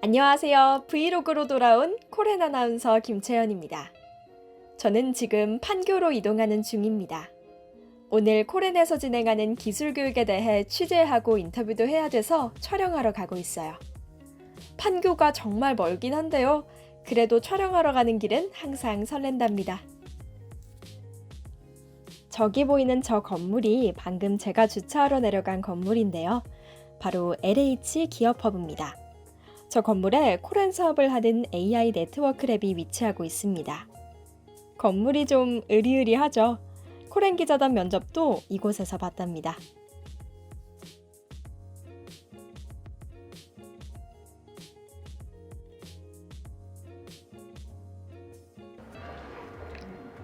안녕하세요. 브이로그로 돌아온 코렌 아나운서 김채연입니다. 저는 지금 판교로 이동하는 중입니다. 오늘 코렌에서 진행하는 기술 교육에 대해 취재하고 인터뷰도 해야 돼서 촬영하러 가고 있어요. 판교가 정말 멀긴 한데요. 그래도 촬영하러 가는 길은 항상 설렌답니다. 저기 보이는 저 건물이 방금 제가 주차하러 내려간 건물인데요. 바로 LH 기업허브입니다. 저 건물에 코렌 사업을 하는 AI 네트워크 랩이 위치하고 있습니다. 건물이 좀 으리으리하죠. 코렌 기자단 면접도 이곳에서 봤답니다.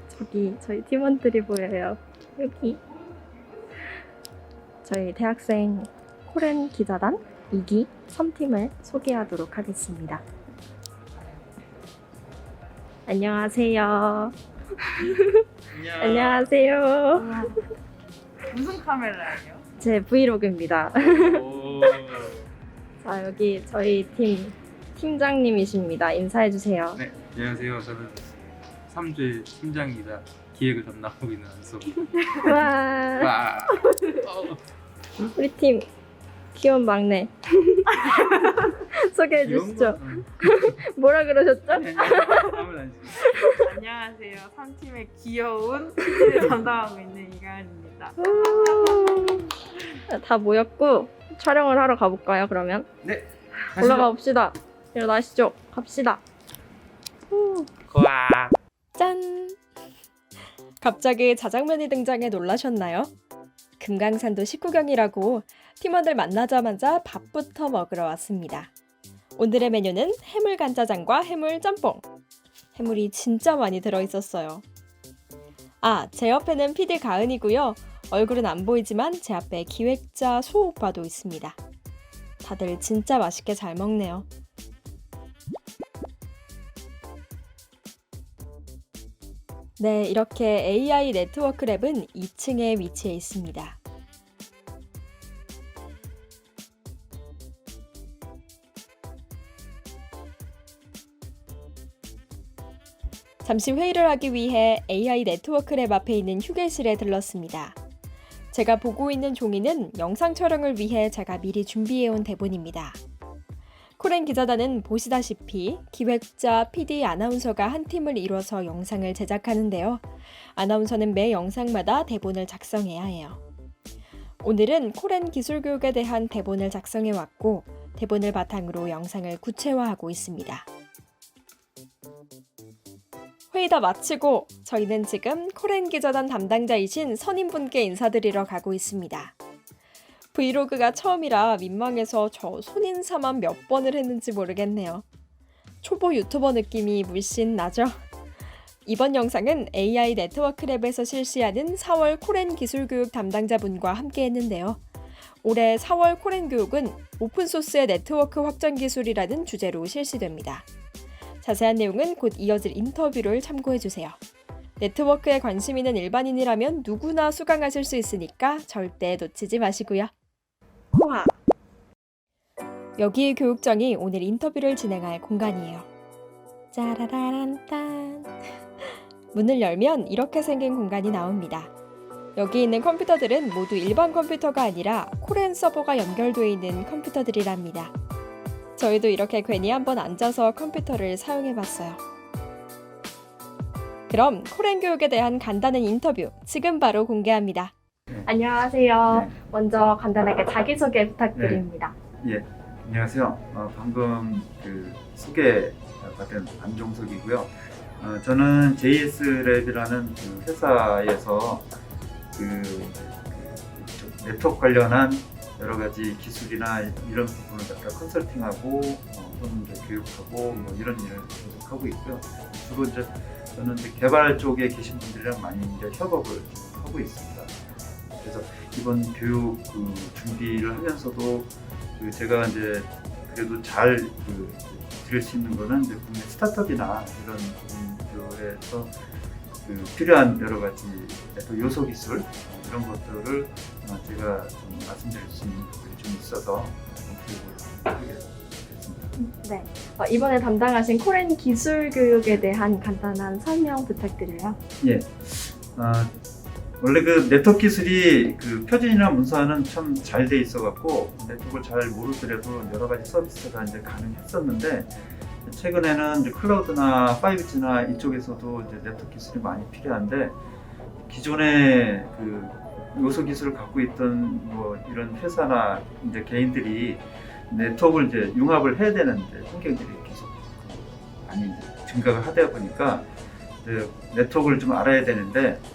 저기 저희 팀원들이 보여요. 여기 저희 대학생 코렌 기자단 2기 3팀을 소개하도록 하겠습니다. 안녕하세요. 안녕하세요. 무슨 카메라예요? 제 브이로그입니다. 오. 자, 여기 저희 팀 팀장님이십니다. 인사해 주세요. 네, 안녕하세요. 저는 3주의 팀장이자 기획을 담당하고 있는 안소. 와, 와. 우리 팀 귀여운 막내 소개해 주시죠. 뭐라 그러셨죠? 안녕하세요. 3팀의 귀여운 PD를 담당하고 있는 이가연입니다. 다 모였고 촬영을 하러 가볼까요? 그러면 네. 올라가 봅시다. 일어나시죠. 갑시다. 와. 짠! 갑자기 자장면이 등장해 놀라셨나요? 금강산도 식구경이라고 팀원들 만나자마자 밥부터 먹으러 왔습니다. 오늘의 메뉴는 해물 간짜장과 해물 짬뽕. 해물이 진짜 많이 들어있었어요. 아, 제 옆에는 PD 가은이고요. 얼굴은 안 보이지만 제 앞에 기획자 소 오빠도 있습니다. 다들 진짜 맛있게 잘 먹네요. 네, 이렇게 AI 네트워크 랩은 2층에 위치해 있습니다. 잠시 회의를 하기 위해 AI 네트워크 랩 앞에 있는 휴게실에 들렀습니다. 제가 보고 있는 종이는 영상 촬영을 위해 제가 미리 준비해온 대본입니다. 코렌 기자단은 보시다시피 기획자, PD, 아나운서가 한 팀을 이뤄서 영상을 제작하는데요. 아나운서는 매 영상마다 대본을 작성해야 해요. 오늘은 코렌 기술 교육에 대한 대본을 작성해 왔고 대본을 바탕으로 영상을 구체화하고 있습니다. 회의 다 마치고 저희는 지금 코렌 기자단 담당자이신 선임분께 인사드리러 가고 있습니다. 브이로그가 처음이라 민망해서 저 손인사만 몇 번을 했는지 모르겠네요. 초보 유튜버 느낌이 물씬 나죠? 이번 영상은 AI 네트워크 랩에서 실시하는 4월 코렌 기술 교육 담당자분과 함께 했는데요. 올해 4월 코렌 교육은 오픈소스의 네트워크 확장 기술이라는 주제로 실시됩니다. 자세한 내용은 곧 이어질 인터뷰를 참고해 주세요. 네트워크에 관심 있는 일반인이라면 누구나 수강하실 수 있으니까 절대 놓치지 마시고요. 코아 여기 교육장이 오늘 인터뷰를 진행할 공간이에요. 짜라라란딴 문을 열면 이렇게 생긴 공간이 나옵니다. 여기 있는 컴퓨터들은 모두 일반 컴퓨터가 아니라 코렌 서버가 연결되어 있는 컴퓨터들이랍니다. 저희도 이렇게 괜히 한번 앉아서 컴퓨터를 사용해 봤어요. 그럼 코렌 교육에 대한 간단한 인터뷰 지금 바로 공개합니다. 안녕하세요. 네. 먼저 간단하게 자기소개 부탁드립니다. 예, 안녕하세요. 어, 방금 그 소개 받은 안종석이고요. 어, 저는 JS랩이라는 그 회사에서 그, 그 네트워크 관련한 여러 가지 기술이나 이런 부분을 갖다 컨설팅하고 어, 또는 이제 교육하고 뭐 이런 일을 계속 하고 있고요. 주로 이제 저는 이제 개발 쪽에 계신 분들이랑 많이 이제 협업을 좀 하고 있습니다. 그래서 이번 교육 그 준비를 하면서도 그 제가 이제 그래도 잘 그 드릴 수 있는 거는 이제 국내 스타트업이나 이런 부분들에서 그 필요한 여러 가지 또 요소 기술 어, 이런 것들을 어, 제가 좀 말씀드릴 수 있는 부분이 좀 있어서 교육을 하게 됐습니다. 네. 어, 이번에 담당하신 코렌 기술 교육에 대한 간단한 설명 부탁드려요. 예. 아, 원래 그 네트워크 기술이 그 표준이나 문서화는 참 잘 돼 있어 갖고 네트워크를 잘 모르더라도 여러 가지 서비스가 이제 가능했었는데 최근에는 이제 클라우드나 5G나 이쪽에서도 이제 네트워크 기술이 많이 필요한데 기존의 그 요소 기술을 갖고 있던 뭐 이런 회사나 이제 개인들이 네트워크를 이제 융합을 해야 되는데 환경들이 계속 그 많이 증가가 하다 보니까 네트워크를 좀 알아야 되는데 아,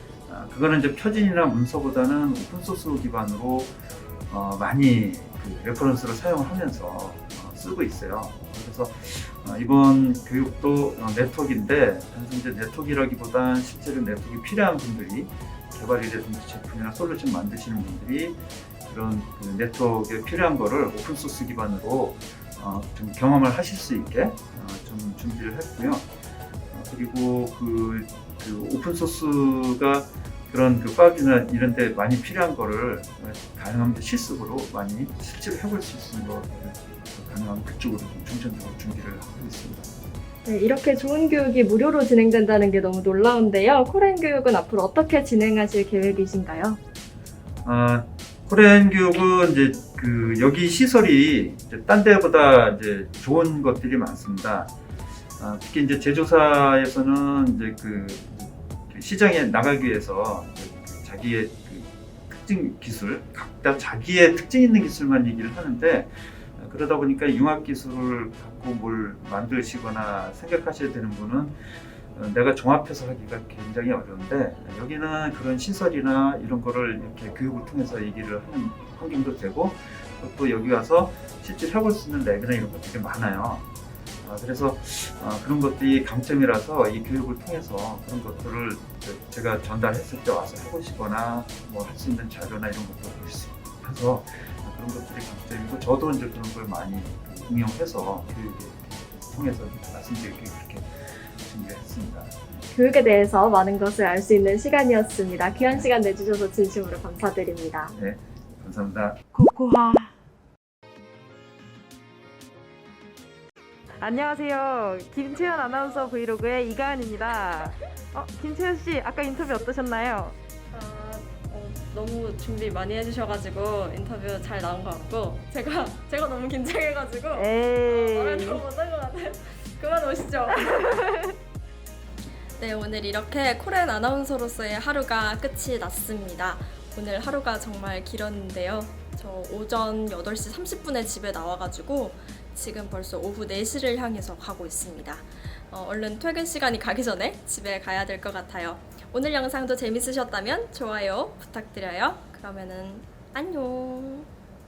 그거는 이제 표준이나 문서보다는 오픈소스 기반으로 어, 많이 그 레퍼런스로 사용하면서 어, 쓰고 있어요. 그래서 어, 이번 교육도 어, 네트워크인데 단순히 이제 네트워크라기보단 실제로 네트워크 필요한 분들이 개발이라든지 제품이나 솔루션 만드시는 분들이 그런 그 네트워크에 필요한 거를 오픈소스 기반으로 어, 좀 경험을 하실 수 있게 어, 좀 준비를 했고요. 어, 그리고 그, 그 오픈 소스가 그런 그 파비나 이런 데 많이 필요한 거를 어, 가능하면 실습으로 많이 실제로 해볼 수 있는 거 가능하면 그쪽으로 좀 중점적으로 준비를 하고 있습니다. 네, 이렇게 좋은 교육이 무료로 진행된다는 게 너무 놀라운데요. 코렌 교육은 앞으로 어떻게 진행하실 계획이신가요? 아, 코리안 교육은 이제 그 여기 시설이 이제 딴 데보다 이제 좋은 것들이 많습니다. 아, 특히 이제 제조사에서는 이제 그, 그 시장에 나가기 위해서 그 자기의 그 특징 기술, 각자 자기의 특징 있는 기술만 얘기를 하는데 아, 그러다 보니까 융합 기술을 갖고 뭘 만드시거나 생각하셔야 되는 분은 어, 내가 종합해서 하기가 굉장히 어려운데 여기는 그런 시설이나 이런 거를 이렇게 교육을 통해서 얘기를 하는 환경도 되고 또 여기 와서 실제 해볼 수 있는 랩이나 이런 것들이 많아요. 아, 그래서 아, 그런 것들이 강점이라서 이 교육을 통해서 그런 것들을 제가 전달했을 때 와서 해보시거나 뭐 할 수 있는 자료나 이런 것들을 볼수 있어서 아, 그런 것들이 강점이고 저도 이제 그런 걸 많이 그 응용해서 교육을 통해서 말씀드리기 그렇게 준비했습니다. 교육에 대해서 많은 것을 알 수 있는 시간이었습니다. 귀한 시간 내주셔서 진심으로 감사드립니다. 감사합니다. 코코하. 안녕하세요. 김채연 아나운서 브이로그의 이가은입니다. 어, 김채연 씨, 아까 인터뷰 어떠셨나요? 너무 준비 많이 해주셔가지고 인터뷰 잘 나온 것 같고 제가 제가 너무 긴장해가지고 에이. 못한 것 같아요. 그만 오시죠. 네, 오늘 이렇게 코렌 아나운서로서의 하루가 끝이 났습니다. 오늘 하루가 정말 길었는데요. 저 오전 8시 30분에 집에 나와가지고 지금 벌써 오후 4시를 향해서 가고 있습니다. 어, 얼른 퇴근 시간이 가기 전에 집에 가야 될 것 같아요. 오늘 영상도 재밌으셨다면 좋아요 부탁드려요. 그러면은 안녕.